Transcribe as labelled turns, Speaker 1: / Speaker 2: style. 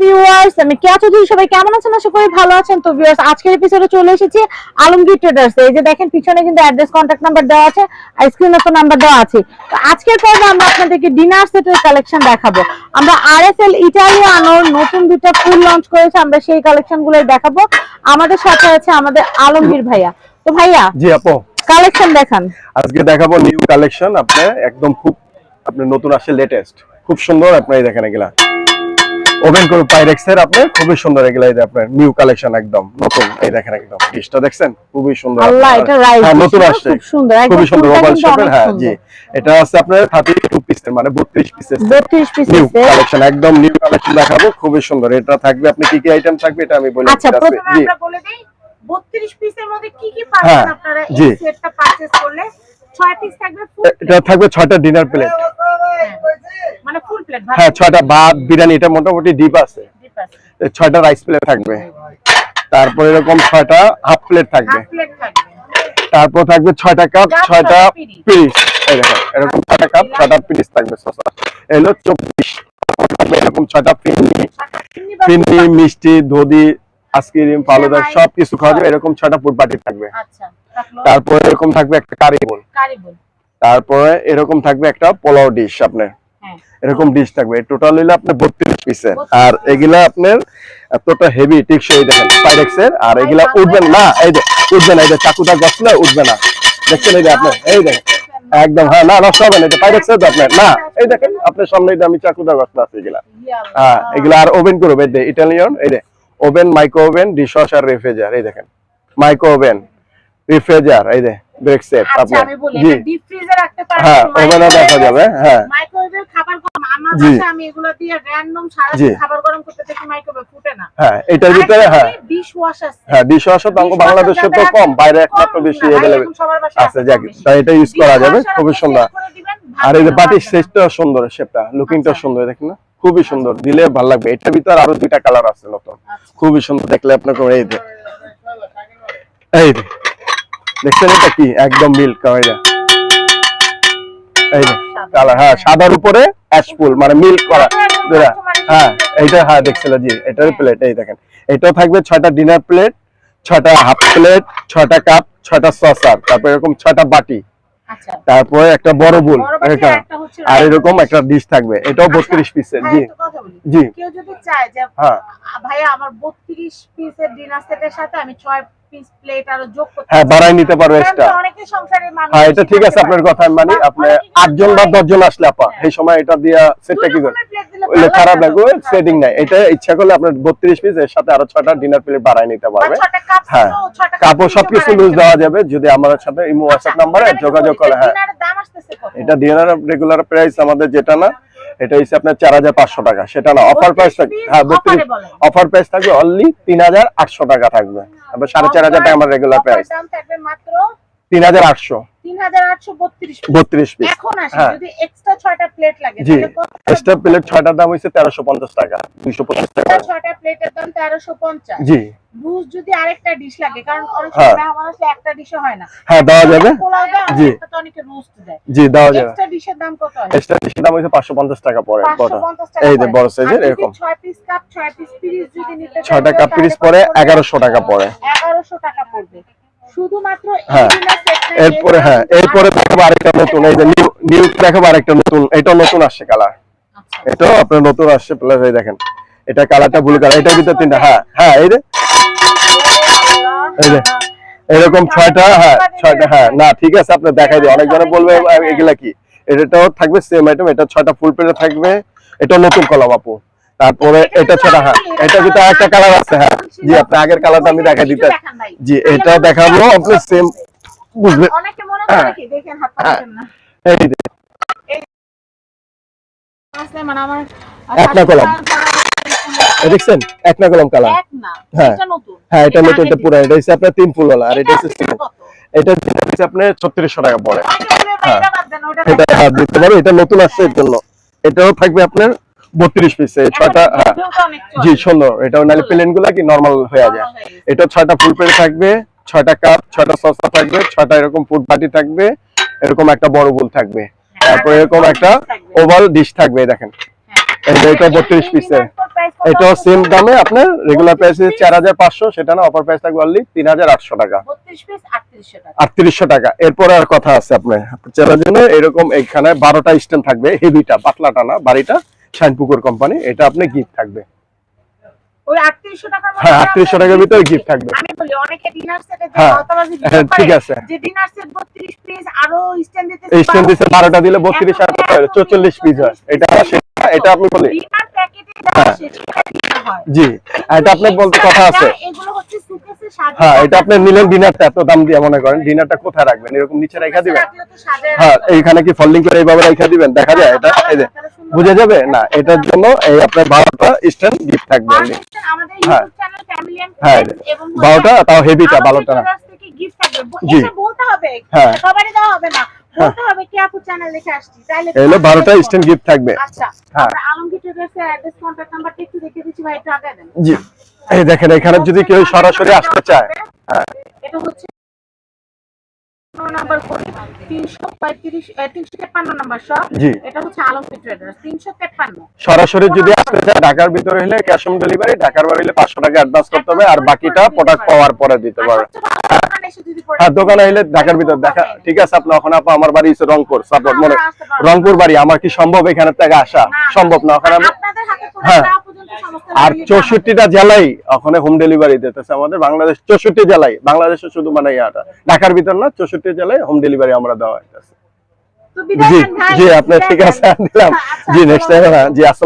Speaker 1: Viewers আমি কেয়া চৌধুরী সবাই কেমন আছেন? আশা করি ভালো আছেন। তো ভিউয়ার্স আজকের এপিসোডে চলে এসেছি আলমগীর ট্রেডার্স এই যে দেখেন পিছনে কিন্তু অ্যাড্রেস কন্ট্যাক্ট নাম্বার দেওয়া আছে আর স্ক্রিনে তো নাম্বার দেওয়া আছে। তো আজকের পর্বে আমরা আপনাদেরকে ডিনার সেটের কালেকশন দেখাবো। আমরা আরএসএল ইটালিয়ানোর নতুন দুটো ফুল লঞ্চ করেছে আমরা সেই দেখাবো। আমাদের সাথে আছে আমাদের আলমগীর ভাইয়া। তো ভাইয়া
Speaker 2: জি আপু।
Speaker 1: কালেকশন দেখান।
Speaker 2: আজকে দেখাবো নিউ কালেকশন আপনি একদম খুব আপনি নতুন আসছে লেটেস্ট খুব সুন্দর আপনি এই দেখেন এগুলা। ওভেন করে পাইরেক্স এর আপনি খুবই সুন্দর এগুলা এই যে আপনার নিউ কালেকশন একদম নতুন এই দেখেন একদম। ডিশটা দেখছেন? খুবই সুন্দর
Speaker 1: আল্লাহ এটা রাইস
Speaker 2: হ্যাঁ নতুন আসছে।
Speaker 1: খুব সুন্দর।
Speaker 2: খুবই সুন্দর
Speaker 1: ফুলটা
Speaker 2: ওভাল শেপের হ্যাঁ জি। এটা আছে আপনার 32 পিসের মানে 32 পিসের
Speaker 1: 32 পিসের
Speaker 2: নিউ কালেকশন একদম নিউ কালেকশন দেখাবো খুবই সুন্দর। এটা থাকবে আপনি কি কি আইটেম থাকবে এটা আমি বলে
Speaker 1: আচ্ছা, প্রথমে
Speaker 3: আমরা বলে দেই 32 পিসের মধ্যে কি কি
Speaker 2: হ্যাঁ,
Speaker 3: পাবেন আপনারা
Speaker 2: জি।
Speaker 3: এই সেটটা পারচেজ করলে? 6 পিস থাকবে
Speaker 2: এটা থাকবে ছয়টা ডিনার প্লেট
Speaker 3: ফুল প্লেট
Speaker 2: হ্যাঁ ছয়টা ভাত বিরিয়ানি এটা মোটামুটি ডিপ আছে। ছয়টা রাইস প্লেট থাকবে। তারপর এরকম ছয়টা হাফ প্লেট থাকবে। তারপর থাকবে ছয়টা কাপ ছয়টা দেখো এরকম ছয়টা কাপ ছয়টা পিরিচ থাকবে এলো চব্বিশ। এরকম ছয়টা ফিন্নি
Speaker 3: চিনি
Speaker 2: ফিন্নি মিষ্টি দধি আইসক্রিম ফালুদা
Speaker 3: সেমাই।
Speaker 2: সব কিছু খাওয়া যাবে। এরকম ছয়টা ফুড পার্টি থাকবে।
Speaker 3: আচ্ছা
Speaker 2: তারপরে এরকম থাকবে একটা কারি বোল তারপরে এরকম থাকবে একটা পোলাও ডিশ আপনার। এরকম ডিশ থাকবে। টোটাল হইলে আপনার বত্রিশ পিসের আর এগুলা আপনার এতটা হেভি টিকসই দেখেন পাইরেক্স এর। আর এগুলা উঠবেন না। এই যে উঠবে না। এই যে চাকুটা গছলে উঠবে না। দেখছেন এই যে আপনার এই দেখেন একদম হ্যাঁ না নষ্ট হবে না। এটা পাইরেক্স এর আপনার না এই দেখেন আপনার সামনে যে আমি চাকুটা গছলে আছে এগুলা। হ্যাঁ এগুলা আর ওভেন করবে। এই যে ইটালিয়ান এই যে ওভেন মাইক্রো ওভেন ডিশওয়াশ আর রেফ্রিজার এই দেখেন। মাইক্রো ওভেন রেফ্রিজার এই যে ব্রেক সেট
Speaker 3: আচ্ছা
Speaker 2: আপনার। জি।
Speaker 3: ডিপ ফ্রিজে রাখতে পারবেন
Speaker 2: হ্যাঁ ওভেনও দেখা যাবে হ্যাঁ।
Speaker 3: গরম আমার
Speaker 2: জি।
Speaker 3: আমি এগুলো দিয়ে র‍্যান্ডম সারা খাবার গরম করতে দেখি মাইক্রোওয়েভ ফুটে না।
Speaker 2: হ্যাঁ এটার ভিতরে হ্যাঁ।
Speaker 3: ডিশ ওয়াশ আছে।
Speaker 2: হ্যাঁ ডিশওয়াশার তো বাংলাদেশে তো কম বাইরে একমাত্র বেশি
Speaker 3: না, ভাই,
Speaker 2: অ্যাভেলেবেল
Speaker 3: এখন সবার বাসায়
Speaker 2: আছে
Speaker 3: আছে
Speaker 2: যাক তাই এটা ইউজ করা যাবে
Speaker 3: Dishwasher
Speaker 2: খুবই সুন্দর।
Speaker 3: set করে দিবেন,
Speaker 2: আর এই যে বাটির সেটটা সুন্দর শেপটা লুকিংটা
Speaker 3: আচ্ছা।
Speaker 2: সুন্দর দেখেন না? খুবই সুন্দর দিলে ভালো লাগবে। এটার ভিতরে আরও দুইটা কালার আছে নতুন।
Speaker 3: আচ্ছা।
Speaker 2: খুবই সুন্দর দেখলে আপনাকে এই যে এই দেখছেন এটা কি? একদম মিল্ক কালার এই কালার হ্যাঁ সাদার উপরে অ্যাশ ফুল মানে মিল্ক করা দুইটা। হ্যাঁ এইটা হ্যাঁ দেখছিলেন জি এটার প্লেট এই দেখেন। এটাও থাকবে ছয়টা ডিনার প্লেট ছয়টা হাফ প্লেট ছটা কাপ ছটা সসার তারপর এরকম ছটা বাটি।
Speaker 3: আচ্ছা।
Speaker 2: তারপরে একটা বড় বুল এটা
Speaker 3: আর।
Speaker 2: এরকম একটা ডিশ থাকবে এটাও বত্রিশ পিসের
Speaker 3: হ্যাঁ,
Speaker 2: জি। জি।
Speaker 3: কেউ যদি চায় যে
Speaker 2: হ্যাঁ।
Speaker 3: ভাইয়া আমার 32 পিসের ডিনার সেটের সাথে আমি 6 পিস প্লেট আরও যোগ করতে
Speaker 2: হ্যাঁ বাড়াই নিতে পারবে এক্সট্রা
Speaker 3: অনেকে সংসারের মানুষ
Speaker 2: হ্যাঁ এটা ঠিক আছে আপনার কথা আমি মানি আপনি আটজন বা দশজন আসলে আপা
Speaker 3: হ্যাঁ।
Speaker 2: এই সময় এটা দিয়া সেটটা কি করে?
Speaker 3: রকমের plate দিলে
Speaker 2: ওইলে খারাপ
Speaker 3: লাগবে
Speaker 2: লাগবে সেটিং নাই। এটা ইচ্ছা করলে আপনার বত্রিশ পিস এর সাথে আরও ডিনার প্লেট বাড়াই নিতে পারবে। হ্যাঁ। সবকিছু লুজ দেওয়া যাবে যদি আমার সাথে। হোয়াটসঅ্যাপ নাম্বারে যোগাযোগ করে হ্যাঁ? এটা ডিনার রেগুলার প্রাইস আমাদের যেটা না এটা হচ্ছে আপনার চার হাজার পাঁচশো টাকা। সেটা না অফার প্রাইস থাকবে হ্যাঁ বত্রিশ অফার প্রাইস থাকবে অনলি তিন হাজার আটশো টাকা থাকবে। সাড়ে চার হাজার টাকা আমার রেগুলার প্রাইস তিন হাজার আটশো।
Speaker 3: 3832 piece।
Speaker 2: বত্রিশ পিস
Speaker 3: এখন আসি
Speaker 2: হ্যাঁ।
Speaker 3: যদি এক্সট্রা ছয়টা প্লেট লাগে
Speaker 2: জি।
Speaker 3: তাহলে কত
Speaker 2: এক্সট্রা প্লেট ছয়টার দাম হচ্ছে তেরোশো টাকা দুইশো পঞ্চাশ টাকা।
Speaker 3: extra প্লেটের দাম 1350
Speaker 2: জি।
Speaker 3: বুঝ যদি আরেকটা ডিশ লাগে কারণ অনেক
Speaker 2: হ্যাঁ।
Speaker 3: সময় মেহমান আসলে একটা ডিশও হয় না।
Speaker 2: হ্যাঁ দেওয়া যাবে। জি।
Speaker 3: অনেকে রোস্ট দেয়।
Speaker 2: জি দেওয়া যাবে।
Speaker 3: এক্সট্রা ডিশের দাম কত হয়?
Speaker 2: এক্সট্রা ডিশের দাম হচ্ছে পাঁচশো পঞ্চাশ টাকা পরে
Speaker 3: 550 টাকা
Speaker 2: এই যে
Speaker 3: পড়ে।
Speaker 2: বড় সাইজের এরকম।
Speaker 3: ছয় পিস কাপ পিস যদি নিতে
Speaker 2: কাপ পরে এগারোশো টাকা পড়ে
Speaker 3: 1100 টাকা পড়বে। শুধুমাত্র
Speaker 2: হ্যাঁ। এরপরে হ্যাঁ এরপরে দেখাবো আরেকটা নতুন এই যে নিউ নিউ দেখাবো আরেকটা নতুন এটা নতুন আসছে কালার
Speaker 3: আচ্ছা।
Speaker 2: এটাও আপনার নতুন আসছে প্লাস এই দেখেন এটা কালারটা ব্লু কালার এটার ভিতরে তিনটা হ্যাঁ হ্যাঁ এই যে এই যে এরকম ছয়টা হ্যাঁ ছয়টা হ্যাঁ না ঠিক আছে আপনি দেখাই দিই অনেকজনে বলবে এগুলা কি এটাও থাকবে সেম আইটেম এটা ছয়টা ফুল প্লেটে থাকবে এটা নতুন কলম আপু তারপরে এটা ছয়টা হ্যাঁ এটা যেটা একটা কালার আছে হ্যাঁ। জি আপনি আগের কালারটা আমি দেখাই দিতে জি এটা দেখাবো আপনি সেম বুঝবেন
Speaker 3: অনেকে মনে করে কি দেখেন হাত
Speaker 2: হ্যাঁ।
Speaker 3: না।
Speaker 2: এই
Speaker 3: আসলে মানে আমার
Speaker 2: কলম। দেখছেন? এক না কলম কালার হ্যাঁ। হ্যাঁ এটা নতুন এটা পুরো এটা হচ্ছে আপনার তিন ফুল আর এটা হচ্ছে
Speaker 3: হচ্ছে
Speaker 2: এটা হচ্ছে আপনার ছত্রিশশো টাকা পড়ে। হ্যাঁ।
Speaker 3: এটা
Speaker 2: এটা হ্যাঁ বুঝতে পারো এটা নতুন আসছে এর জন্য। এটাও থাকবে আপনার বত্রিশ পিসে ছয়টা হ্যাঁ। জি সুন্দর এটা নাহলে প্লেনগুলা কি নর্মাল হয়ে যায়
Speaker 3: হয়ে।
Speaker 2: এটা ছয়টা ফুল প্লেট থাকবে ছয়টা কাপ ছয়টা সসা থাকবে ছয়টা এরকম ফুড বাটি থাকবে এরকম একটা বড় বুল থাকবে তারপর এরকম একটা ওভাল ডিশ থাকবে দেখেন
Speaker 3: হ্যাঁ।
Speaker 2: এটা বত্রিশ পিসের এটাও সেম দামে আপনার রেগুলার প্রাইস চার হাজার পাঁচশো সেটা না অফার প্রাইস থাকবে অনলি তিন হাজার আটশো টাকা।
Speaker 3: আটত্রিশশো
Speaker 2: এরপরে আর কথা আছে আপনার। জন্য এরকম এখানে বারোটা স্ট্যান্ড থাকবে হেভিটা পাতলাটা না বাড়িটা শাইনপুকুর কোম্পানি এটা আপনি গিফট থাকবে।
Speaker 3: ওই আটত্রিশশো টাকার মধ্যে
Speaker 2: হ্যাঁ, 3800 টাকার ভিতরে gift থাকবে। হ্যাঁ, হ্যাঁ, ঠিক আছে। বারোটা দিলে বত্রিশ চৌচল্লিশ পিস হয়। এটা এটা আপনি বলি হ্যাঁ। জি এটা আপনার বলতে কথা আছে। হ্যাঁ এটা আপনি নিলেন ডিনারটা এত দাম দিয়ে মনে করেন। ডিনারটা কোথায় রাখবেন? এরকম নিচে রেখা দিবেন?
Speaker 3: সাজায়
Speaker 2: হ্যাঁ এইখানে কি ফোল্ডিং করে এইভাবে রেখা দিবেন? দেখা যায় এটা এই যে বুঝে যাবে? না এটার জন্য এই আপনার বারোটা স্ট্যান্ড গিফট থাকবে হ্যাঁ। হ্যাঁ, বারোটা তাও হেভিটা বারোটা না। জি। হ্যাঁ।
Speaker 3: চ্যানেল লিখে আসছি। তাইলে
Speaker 2: হলো। স্ট্যান্ড গিফট থাকবে।
Speaker 3: আচ্ছা
Speaker 2: হ্যাঁ।
Speaker 3: আমরা আলমগীর ট্রেডার্স এর অ্যাড্রেস কন্টাক্ট নাম্বারটা একটু দেখে দিচ্ছি ভাই একটু আগে দেন।
Speaker 2: জি। এই দেখেন এখানে যদি কেউ সরাসরি আসতে চায়। হ্যাঁ।
Speaker 3: এটা হচ্ছে নাম্বার কোড তিনশো পঁয়ত্রিশ তিনশো তেপ্পান্ন নাম্বার শপ
Speaker 2: জি।
Speaker 3: এটা হচ্ছে আলমগীর ট্রেডার্স
Speaker 2: সরাসরি যদি আসতে চায় ঢাকার ভিতরে হলে ক্যাশ অন ডেলিভারি ঢাকার বাইরে হলে পাঁচশো টাকা অ্যাডভান্স করতে হবে আর বাকিটা প্রোডাক্ট পাওয়ার পরে দিতে পারবে। হ্যাঁ দোকানে ঢাকার ভিতর দেখা ঠিক আছে আপনি আপা আমার বাড়ি রংপুর সাপোর্ট মনে রংপুর বাড়ি আমার কি সম্ভব এখানে থেকে আসা? সম্ভব না ওখানে আমি হ্যাঁ। আর চৌষট্টিটা জেলায় ওখানে হোম ডেলিভারি দিতেছে আমাদের বাংলাদেশ চৌষট্টি জেলায় বাংলাদেশে শুধু মানে ইয়াটা। ঢাকার ভিতর না চৌষট্টি জেলায় হোম ডেলিভারি আমরা দেওয়া হইতেছে। জি জি আপনার ঠিক আছে দিলাম।
Speaker 3: আচ্ছা,
Speaker 2: জি নেক্সট টাইম জি আসসালাম